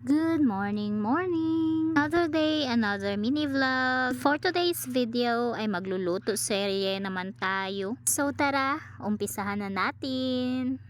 Good morning, morning! Another day, another mini vlog. For today's video ay magluluto serye naman tayo. So tara, umpisahan na natin!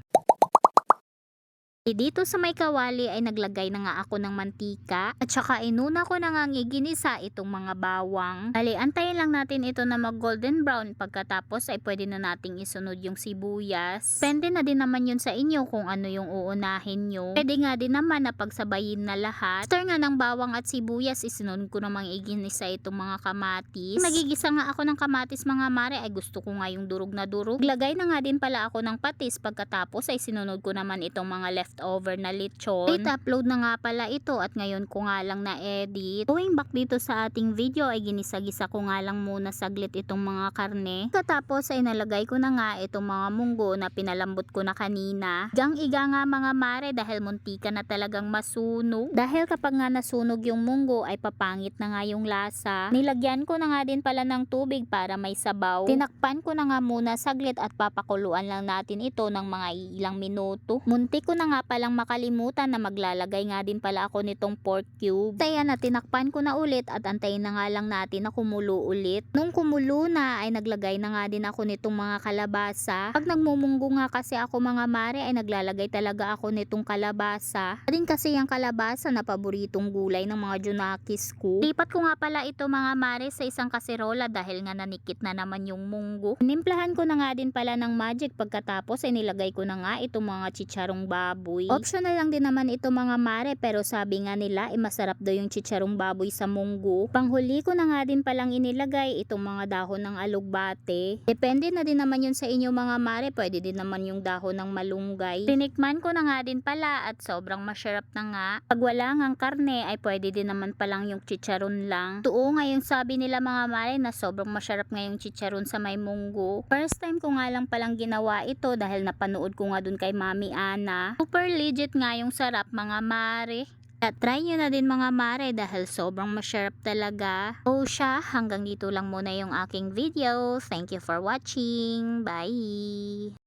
Eh, Dito sa may kawali ay naglagay na nga ako ng mantika at saka inuna ko na nga giginisa itong mga bawang. Ali, antayin lang natin ito na mag golden brown pagkatapos ay pwede na nating isunod yung sibuyas. Pwede na din naman yun sa inyo kung ano yung uunahin nyo. Pwede nga din naman na pagsabayin na lahat. After nga ng bawang at sibuyas, isunod ko namang iginisa itong mga kamatis. Nagigisa nga ako ng kamatis mga mare ay gusto ko nga yung durog na durog. Lagay na nga din pala ako ng patis pagkatapos ay sinunod ko naman itong mga leftover na lechon. Late upload na nga pala ito at ngayon ko nga lang na-edit. Going back dito sa ating video ay ginisa-gisa ko nga lang muna saglit itong mga karne. Pagkatapos ay nalagay ko na nga itong mga munggo na pinalambot ko na kanina. Gang iga nga mga mare dahil muntika na talagang masunog. Dahil kapag nga nasunog yung munggo ay papangit na nga yung lasa. Nilagyan ko na nga din pala ng tubig para may sabaw. Tinakpan ko na nga muna saglit at papakuluan lang natin ito ng mga ilang minuto. Muntik ko na nga palang makalimutan na maglalagay nga din pala ako nitong pork cube. Kaya na tinakpan ko na ulit at antayin na nga lang natin na kumulo ulit. Nung kumulo na ay naglagay na nga din ako nitong mga kalabasa. Pag nagmumunggo nga kasi ako mga mare ay naglalagay talaga ako nitong kalabasa. Din kasi yung kalabasa na paboritong gulay ng mga junakis ko. Lipat ko nga pala ito mga mare sa isang kaserola dahil nga nanikit na naman yung munggo. Nimplahan ko na nga din pala ng magic pagkatapos ay nilagay ko na nga itong mga chicharong baboy. Optional lang din naman ito mga mare pero sabi nga nila ay masarap daw yung chicharong baboy sa munggo. Panghuli ko na nga din palang inilagay itong mga dahon ng alugbate. Depende na din naman yun sa inyo mga mare. Pwede din naman yung dahon ng malunggay. Tinikman ko na nga din pala at sobrang masarap na nga. Pag wala ngang karne ay pwede din naman palang yung chicharon lang. Tuo nga yung sabi nila mga mare na sobrang masarap nga chicharon sa may munggo. First time ko nga lang palang ginawa ito dahil napanood ko nga dun kay Mami Ana. Super legit nga yung sarap mga mare. At try nyo na din mga mare dahil sobrang masarap talaga. O siya, hanggang dito lang muna yung aking video. Thank you for watching. Bye!